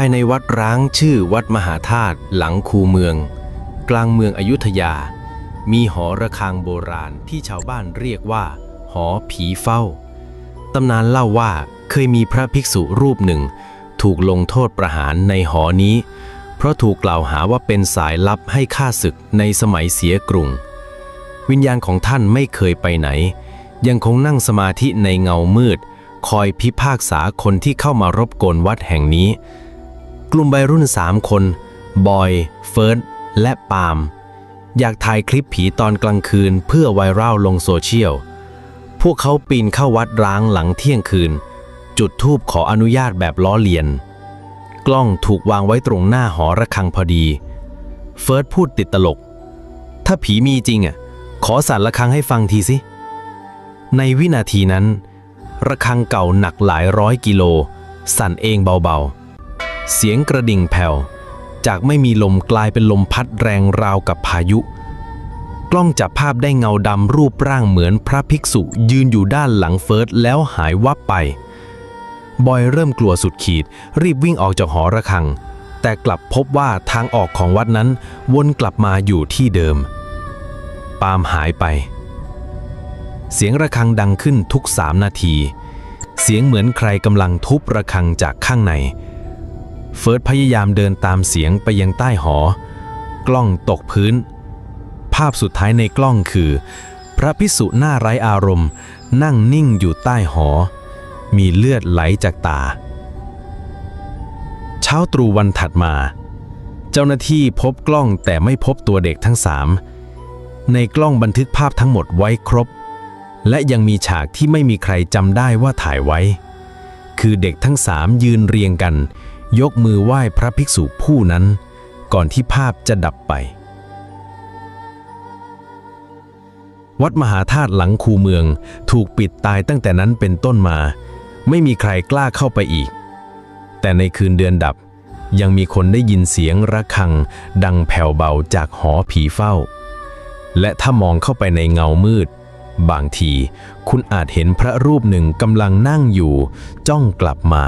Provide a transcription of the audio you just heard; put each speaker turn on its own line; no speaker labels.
ายในวัดร้างชื่อวัดมหาธาตุหลังคูเมือง กลางเมืองอยุธยา มีหอระฆังโบราณที่ชาวบ้านเรียกว่า หอผีเฝ้า ตำนานเล่าว่าเคยมีพระภิกษุรูปหนึ่ง ถูกลงโทษประหารในหอนี้ เพราะถูกกล่าวหาว่าเป็นสายลับให้ฆ่าศึกในสมัยเสียกรุง วิญญาณของท่านไม่เคยไปไหน ยังคงนั่งสมาธิในเงามืด คอยพิพากษาคนที่เข้ามารบกวนวัดแห่งนี้ กลุ่มวัยรุ่นสามคน บอย เฟิร์ส และปาล์ม อยากถ่ายคลิปผีตอนกลางคืนเพื่อไวรัลลงโซเชียล พวกเขาปีนเข้าวัดร้างหลังเที่ยงคืน จุดธูปขออนุญาตแบบล้อเลียน กล้องถูกวางไว้ตรงหน้าหอระฆังพอดี เฟิร์สพูดติดตลก ถ้าผีมีจริงอะ ขอสั่นระฆังให้ฟังทีสิ ในวินาทีนั้น ระฆังเก่าหนักหลายร้อยกิโล สั่นเองเบาๆ เสียงกระดิ่งแผ่ว จากไม่มีลมกลายเป็นลมพัดแรงราวกับพายุ กล้องจับภาพได้เงาดำรูปร่างเหมือนพระภิกษุยืนอยู่ด้านหลังเฟิร์สแล้วหายวับไป บอยเริ่มกลัวสุดขีด รีบวิ่งออกจากหอระฆัง แต่กลับพบว่าทางออกของวัดนั้น วนกลับมาอยู่ที่เดิม ปาล์มหายไป เสียงระฆังดังขึ้นทุกสามนาที เสียงเหมือนใครกำลังทุบระฆังจากข้างใน เฟิร์สพยายามเดินตามเสียงไปยังใต้หอ กล้องตกพื้น ภาพสุดท้ายในกล้องคือ พระพิสุหน้าไร้อารมณ์ นั่งนิ่งอยู่ใต้หอ มีเลือดไหลจากตา เช้าตรู่วันถัดมา เจ้าหน้าที่พบกล้องแต่ไม่พบตัวเด็กทั้งสามในกล้องบันทึกภาพทั้งหมดไว้ครบ และยังมีฉากที่ไม่มีใครจำได้ว่าถ่ายไว้ คือเด็กทั้งสามยืนเรียงกัน ยกมือไหว้พระภิกษุผู้นั้น ก่อนที่ภาพจะดับไป วัดมหาธาตุหลังคูเมืองถูกปิดตายตั้งแต่นั้นเป็นต้นมา ไม่มีใครกล้าเข้าไปอีก แต่ในคืนเดือนดับยังมีคนได้ยินเสียงระฆัง ดังแผ่วเบาจากหอผีเฝ้า และถ้ามองเข้าไปในเงามืด บางทีคุณอาจเห็นพระรูปหนึ่งกำลังนั่งอยู่ จ้องกลับมา